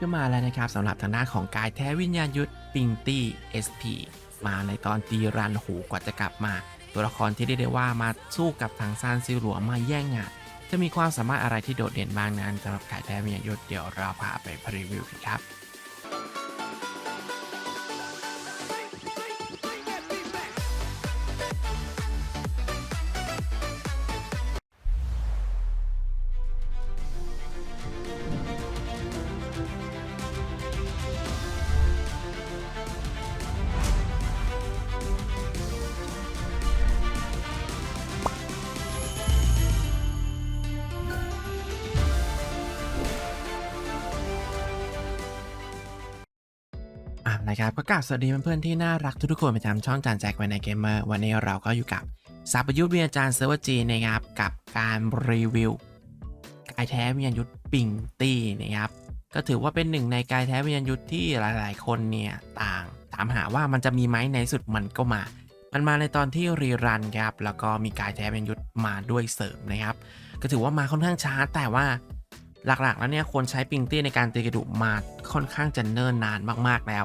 ก็มาแล้วนะครับสำหรับทางด้านของกายแท้วิญญาณยุทธปิงตี้ SP มาในตอนตีรันหูกว่าจะกลับมา ตัวละครที่ได้ได้ว่ามาสู้กับทางซานซิลหลวมาแย่งงาน จะมีความสามารถอะไรที่โดดเด่นบ้างนั้นสำหรับกายแท้วิญญาณยุทธเดี๋ยวเราพาไปพรีวิวกันครับ นะครับก็กราบสวัสดีเพื่อนๆที่น่ารักทุกๆคนประจำช่องจานแจ็คไว้ในเกมเมอร์วันนี้เราก็อยู่กับสับยุทธวิญญาจารย์เซิร์ฟเวอร์จีนะครับกับการรีวิวกายแท้วิญญายุทธปิงตี้นะครับก็ถือว่าเป็นหนึ่งในกายแท้วิญญายุทธที่หลายๆ คนเนี่ยต่างถามหาว่ามันจะมีไหมในสุดมันก็มา มันมาในตอนที่รีรันครับแล้วก็มีกายแท้วิญญายุทธมาด้วยเสริมนะครับก็ถือว่ามาค่อนข้างช้าแต่ว่าหลักๆ แล้วเนี่ยคนใช้ปิงตี้ในการตีกระดูกมาค่อนข้างจะเนิ่นนานมากๆแล้ว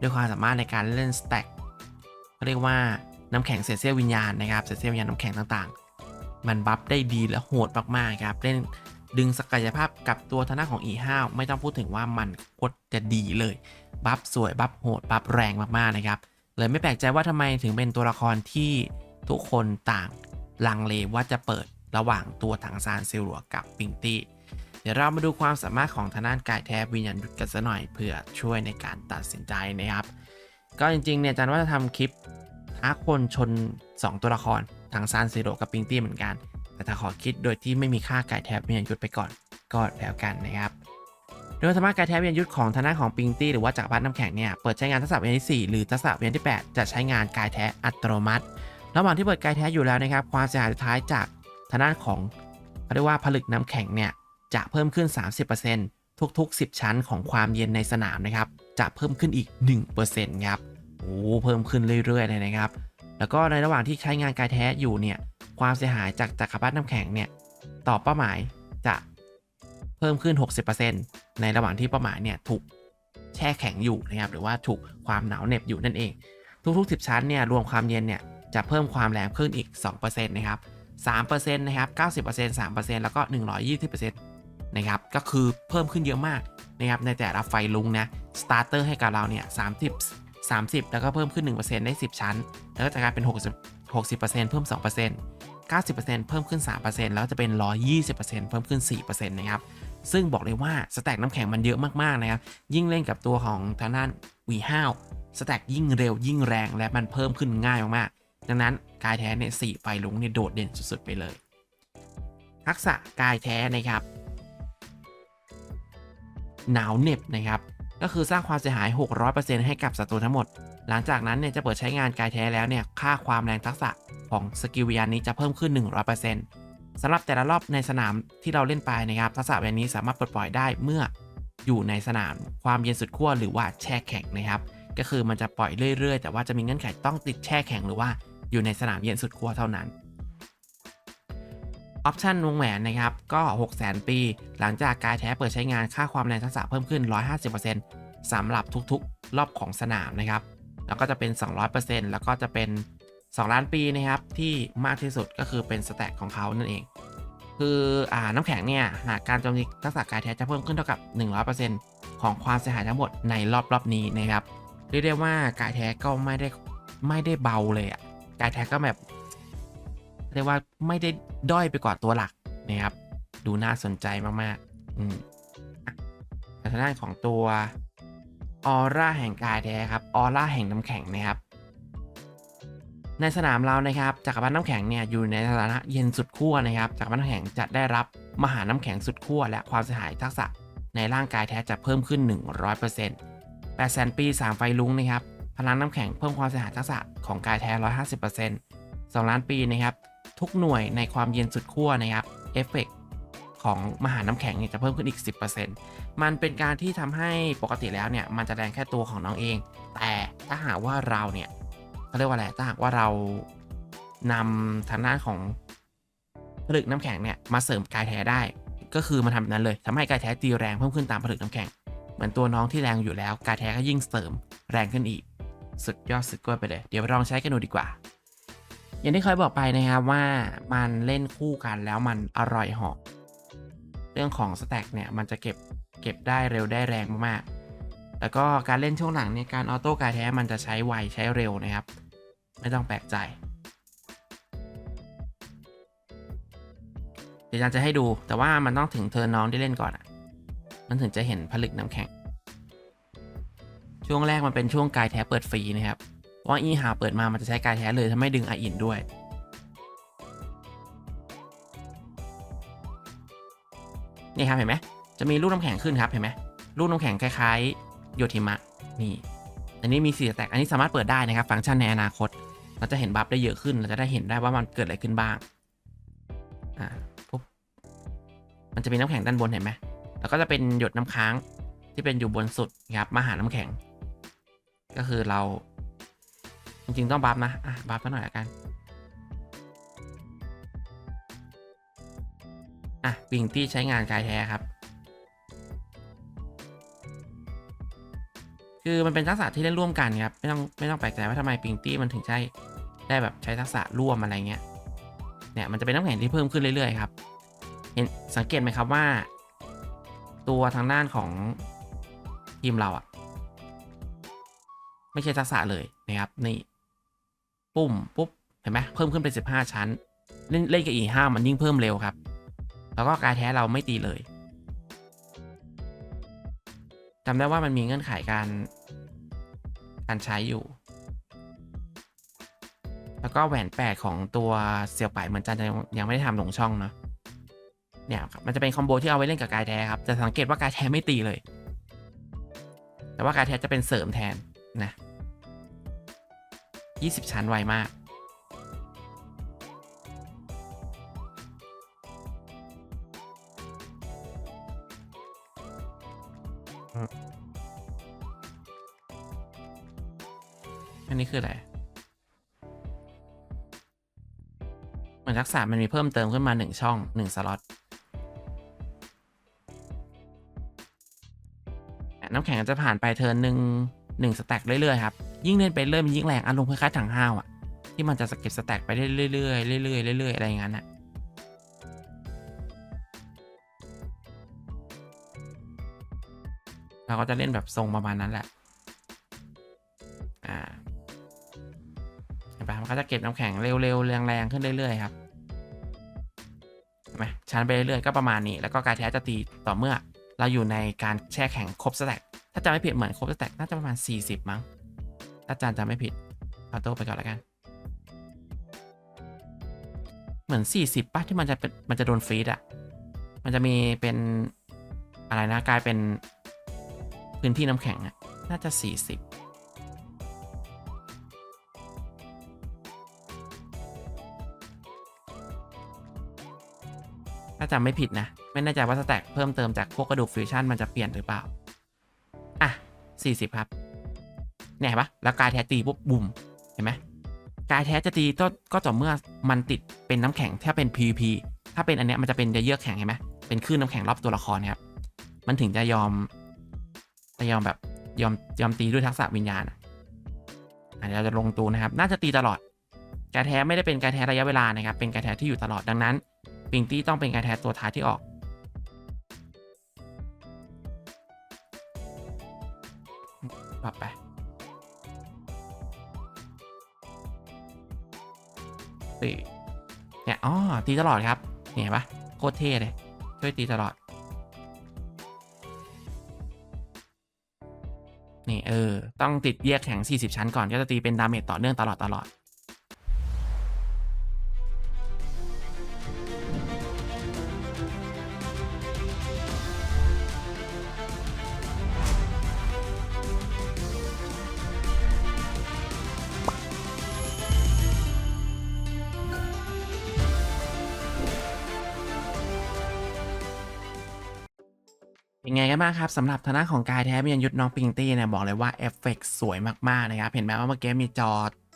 ด้วยความสามารถในการเล่นสแต็กเขาเรียกว่าน้ำแข็งเศษเสี้ยววิญญาณนะครับเศษเสี้ยววิญญาณน้ำแข็งต่างๆ มันบัฟได้ดีและโหดมากๆครับเล่นดึงศักยภาพกับตัวทางด้าของอีห้าวไม่ต้องพูดถึงว่ามันโคตรจะดีเลย บัฟสวย บัฟโหด บัฟแรงมากๆนะครับ เลยไม่แปลกใจว่าทำไมถึงเป็นตัวละครที่ทุกคนต่างลังเลว่าจะเปิดระหว่างตัวถังซานเซลัวกับปิงตี้ เดี๋ยวเรามาดูความสามารถของทางด้านกายแท้วิญญาณยุทธกันสักหน่อยเพื่อช่วยในการตัดสินใจนะครับ ก็จริงๆเนี่ยอาจันว่าจะทำคลิปท้าคนชน 2 ตัวละครทางซานซิโรกับปิงตี้เหมือนกัน แต่ถ้าขอคิดโดยที่ไม่มีค่ากายแท้วิญญาณยุทธไปก่อนก็แล้วกันนะครับโดยธรรมะกายแท้วิญญาณยุทธของทางด้านของปิงตี้หรือว่าจักรพรรดิน้ำแข็งเนี่ยเปิดใช้งานทักษะวิญญาณที่ 4 หรือทักษะวิญญาณที่ 8 จะใช้งานกายแท้อัตโนมัติ ระหว่างที่เปิดกายแท้อยู่แล้วนะครับความเสียหายสุดท้ายจากทางด้านของเขาเรียกว่าผลึกน้ำแข็งเนี่ย จะเพิ่มขึ้น 30%ทุกๆ 10 ชั้นของความเย็นในสนามนะครับ จะเพิ่มขึ้นอีก 1%ครับโอ้เพิ่มขึ้นเรื่อยๆเลยนะครับ แล้วก็ในระหว่างที่ใช้งานกายแท้อยู่เนี่ยความเสียหายจากจักรพรรดิน้ำแข็งเนี่ยต่อเป้าหมายจะเพิ่มขึ้น 60%ในระหว่างที่เป้าหมายเนี่ยถูกแช่แข็งอยู่นะครับหรือว่าถูกความหนาวเหน็บอยู่นั่นเอง ทุกๆ 10 ชั้นเนี่ยรวมความเย็นเนี่ยจะเพิ่มความแรงขึ้นอีก 2%นะครับ3%นะครับ90% 3%แล้วก็ 120% นะครับก็คือเพิ่มขึ้นเยอะมากนะครับในแต่ละไฟลุงนะสตาร์เตอร์ให้กับเราเนี่ย30 30แล้วก็เพิ่มขึ้น 1%ได้ 10 ชั้น แล้วก็จะกลายเป็น 60 60%เพิ่ม 2% 90%เพิ่มขึ้น 3%แล้วจะเป็น 120%เพิ่มขึ้น 4%นะครับ ซึ่งบอกเลยว่าสแต็กน้ำแข็งมันเยอะมาก ๆ นะครับ ยิ่งเล่นกับตัวของทางด้าน V 5สแต็กยิ่งเร็วยิ่งแรงและมันเพิ่มขึ้นง่ายมากๆ ดังนั้นกายแท้เนี่ยสไฟลุงเนี่ยโดดเด่นสุด ๆ ไปเลย ทักษะกายแท้นะครับ หนาวเหน็บนะครับก็คือสร้างความเสียหาย 600%ให้กับศัตรูทั้งหมด หลังจากนั้นเนี่ยจะเปิดใช้งานกายแท้แล้วเนี่ยค่าความแรงทักษะของสกิลวิญญาณนี้จะเพิ่มขึ้น 100%สำหรับแต่ละรอบในสนามที่เราเล่นไปนะครับทักษะแบบนี้สามารถปลดปล่อยได้เมื่ออยู่ในสนามความเย็นสุดขั้วหรือว่าแช่แข็งนะครับก็คือมันจะปล่อยเรื่อยๆ แต่ว่าจะมีเงื่อนไขต้องติดแช่แข็งหรือว่าอยู่ในสนามเย็นสุดขั้วเท่านั้น ออปชันวงแหวนนะครับก็ 6 0 0 0 0ปี หลังจากกายแท้เปิดใช้งานค่าความแรงทักษะเพิ่มขึ้น 150%สำหรับทุกๆ รอบของสนามนะครับ แล้วก็จะเป็น 200%แล้วก็จะเป็น 2 ล้านปีนะครับที่มากที่สุดก็คือเป็นสแต็กของเขานั่นเอง คืออ่าน้ำแข็งเนี่ยหากการโจมตีทักษะกายแท้จะเพิ่มขึ้นเท่ากับ 100%ของความเสียหายทั้งหมดในรอบรอบนี้นะครับเรียกได้ว่ากายแท้ก็ไม่ได้ไม่ได้เบาเลยอะกายแท้ก็แบบ เรียกว่าไม่ได้ด้อยไปกว่าตัวหลักนะครับ ดูน่าสนใจมากๆอืมแต่ทางด้านของตัวออร่าแห่งกายแท้ครับออร่าแห่งน้ำแข็งนะครับ ในสนามเรานะครับจักรพรรดิน้ำแข็งเนี่ยอยู่ในสถานะเย็นสุดขั้วนะครับจักรพรรดิน้ำแข็งจะได้รับมหาน้ำแข็งสุดขั้วและความเสียหายทักษะในร่างกายแท้จะเพิ่มขึ้น 100% 8แสนปี 3 ไฟลุงนะครับ พลังน้ำแข็งเพิ่มความเสียหายทักษะของกายแท้ 150% 2ล้านปีนะครับ ทุกหน่วยในความเย็นสุดขั้วนะครับเอฟเฟกของมหาน้ำแข็งเนี่ยจะเพิ่มขึ้นอีก 10%มันเป็นการที่ทำให้ปกติแล้วเนี่ยมันจะแรงแค่ตัวของน้องเอง แต่ถ้าหากว่าเราเนี่ยเขาเรียกว่าอะไรถ้าหากว่าเรานำทางด้านของผลึกน้ำแข็งเนี่ยมาเสริมกายแท้ได้ ก็คือมาทำแบบนั้นเลยทำให้กายแท้ตีแรงเพิ่มขึ้นตามผลึกน้ำแข็ง เหมือนตัวน้องที่แรงอยู่แล้ว กายแท้ก็ยิ่งเสริมแรงขึ้นอีก สุดยอดสุดกล้วยไปเลย เดี๋ยวไปลองใช้กันดูดีกว่า อย่างที่เคยบอกไปนะครับว่ามันเล่นคู่กันแล้วมันอร่อยหอกเรื่องของสแต็กเนี่ยมันจะเก็บเก็บได้เร็วได้แรงมากๆแล้วก็การเล่นช่วงหลังในยการออโต้กายแท้มันจะใช้ไวใช้เร็วนะครับ ไม่ต้องแปลกใจ เดี๋ยวอาจารย์จะให้ดูแต่ว่ามันต้องถึงเทิร์นน้องได้เล่นก่อนอะมันถึงจะเห็นผลึกน้ำแข็ง ช่วงแรกมันเป็นช่วงกายแท้เปิดฟรีนะครับ ว่าอีหาเปิดมามันจะใช้กายแท้เลยถ้าไม่ดึงไออินด้วยนี่ครับเห็นไหมจะมีลูกน้ำแข็งขึ้นครับเห็นไหมลูกน้ำแข็งคล้ายๆโยทิมะนี่อันนี้มีสีแตกอันนี้สามารถเปิดได้นะครับ ฟังก์ชันในอนาคต เราจะเห็นบัฟได้เยอะขึ้น เราจะได้เห็นได้ว่ามันเกิดอะไรขึ้นบ้างอ่าปุ๊บมันจะมีน้ำแข็งด้านบนเห็นไหมแล้วก็จะเป็นหยดน้ำค้างที่เป็นอยู่บนสุดครับมาหาน้ำแข็ง ก็คือเรา จริง ๆ ต้องบัฟนะ อะ บัฟมาหน่อยละกัน อะปิงตี้ใช้งานกายแท้ครับ คือมันเป็นทักษะที่เล่นร่วมกันครับ ไม่ต้องไม่ต้องแปลกใจว่าทำไมปิงตี้มันถึงใช้ได้แบบใช้ทักษะร่วมอะไรเงี้ย เนี่ยมันจะเป็นน้ำแข็งที่เพิ่มขึ้นเรื่อยๆครับ เห็นสังเกตไหมครับว่า ตัวทางด้านของทีมเราอะไม่ใช่ทักษะเลยนะครับนี่ ปุ่มปุ๊บเห็นไหมเพิ่มขึ้นเป็น15 ชั้น เล่นเล่นกับอีห้ามันยิ่งเพิ่มเร็วครับ แล้วก็การแท้เราไม่ตีเลยจำได้ว่ามันมีเงื่อนไขการ การใช้อยู่ แล้วก็แหวนแปดของตัวเสี่ยวไปเหมือนจันจะยังไม่ได้ทำหลงช่องเนาะเนี่ยครับมันจะเป็นคอมโบที่เอาไว้เล่นกับกายแท้ครับจะสังเกตว่ากายแท้ไม่ตีเลย แต่ว่ากายแท้จะเป็นเสริมแทนนะ 20 ชั้นไวมาก อันนี้คืออะไร เหมือนทักษะมันมีเพิ่มเติมขึ้นมาหนึ่งช่องหนึ่งสล็อตน้ำแข็งจะผ่านไปเทิร์นหนึ่งหนึ่งสแต็กเรื่อย ๆ ครับ ยิ่งเล่นไปเรื่มยิ่งแรงอารมณ์คล้ายๆถังห้าวอะที่มันจะเก็บสแต็กไปเรื่อยๆเรื่อยๆเรื่อยๆเรื่อยๆอะไรอย่างนั้นอะเราก็จะเล่นแบบทรงประมาณนั้นแหละ อ่าเห็นปะมันก็จะเก็บน้ำแข็งเร็วๆแรงๆขึ้นเรื่อยๆครับเห็นไหมชั้นไปเรื่อยๆก็ประมาณนี้ แล้วก็การแท้จะตีต่อเมื่อ เราอยู่ในการแช่แข็งครบสแต็กถ้าจำไม่ผิดเหมือนครบสแต็กน่าจะประมาณ 40 มั้ง ถ้าอาจารย์จำไม่ผิดเอาโต้ไปก่อนแล้วกัน เหมือน 40ป่ะที่มันจะเป็นมันจะโดนฟรีดอะมันจะมีเป็นอะไรนะกลายเป็นพื้นที่น้ำแข็งอะน่าจะ 40ถ้าจำไม่ผิดนะ ไม่แน่ใจว่าสแต็กเพิ่มเติมจากพวกกระดูกฟิวชั่นมันจะเปลี่ยนหรือเปล่า อะ 40 ครับ เนี่ยเห็นปะแล้วกายแท้ตีปุ๊บบุ่มเห็นไหมกายแท้จะตีก็ก็ต่อเมื่อมันติดเป็นน้ำแข็งถ้าเป็น PVP ถ้าเป็นอันเนี้ยมันจะเป็นเยือกแข็งเห็นไหมเป็นคลื่นน้ำแข็งรอบตัวละครครับมันถึงจะยอมจะยอมแบบยอมยอมตีด้วยทักษะวิญญาณอะอะเดี๋ยวเราจะลงตูนะครับ น่าจะตีตลอดกายแท้ไม่ได้เป็นกายแท้ระยะเวลานะครับ เป็นกายแท้ที่อยู่ตลอดดังนั้นปิงตี้ต้องเป็นกายแท้ตัวท้ายที่ออกปรับไป สี่เนี่ยอ๋อตีตลอดครับเนี่ยเห็นปะโคตรเท่เลยช่วยตีตลอด นี่เออ ต้องติดแยกแข็ง 40 ชั้นก่อนก็จะตีเป็นดาเมจต่อเนื่องตลอดตลอด กันบ้างครับสำหรับทางด้าของกายแท้มียันยุทธน้องปิงตี้เนี่ยบอกเลยว่าเอฟเฟกต์สวยมากๆนะครับ เห็นไหมว่าเมื่อกี้มีจอ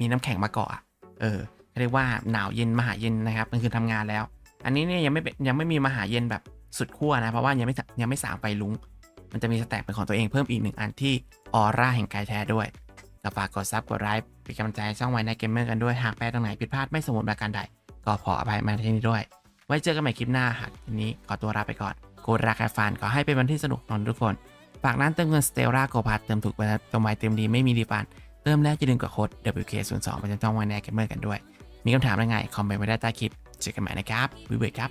มีน้ำแข็งมาเกาะเออเรียกว่าหนาวเย็นมหาเย็นนะครับมันคือทำงานแล้ว อันนี้เนี่ยยังไม่เป็นยังไม่มีมหาเย็นแบบสุดขั้วนะ เพราะว่ายังไม่ยังไม่สางไปลุงมันจะมีสแต็กเป็นของตัวเองเพิ่มอีกหนึ่งอันที่ออร่าแห่งกายแท้ด้วยก็ฝากกดซับกดไลค์เป็นกำลังใจช่องไว้ในเกมเมอร์กันด้วยหากแปลตรงไหนผิดพลาดไม่สมบูรณ์ประการใด ก็ขออภัยมาที่นี้ด้วย ไว้เจอกันใหม่คลิปหน้าหากทีนี้ขอตัวลาไปก่อน กูราคาฟันขอให้เป็นวันที่สนุกนอนทุกคน ฝากร้นเติมเงินสเตลล่าโกพัทเติมถูกเติมไวเติมดีไม่มีรีฟัน เติมแล้วอย่าลืมกดโค้ด WK02 ประจะต้องไว้ในเกมเมอร์กันด้วย มีคำถามอะไรไงคอมเมนต์ไว้ได้ใต้คลิป เจอกันใหม่นะครับวิเวกครับ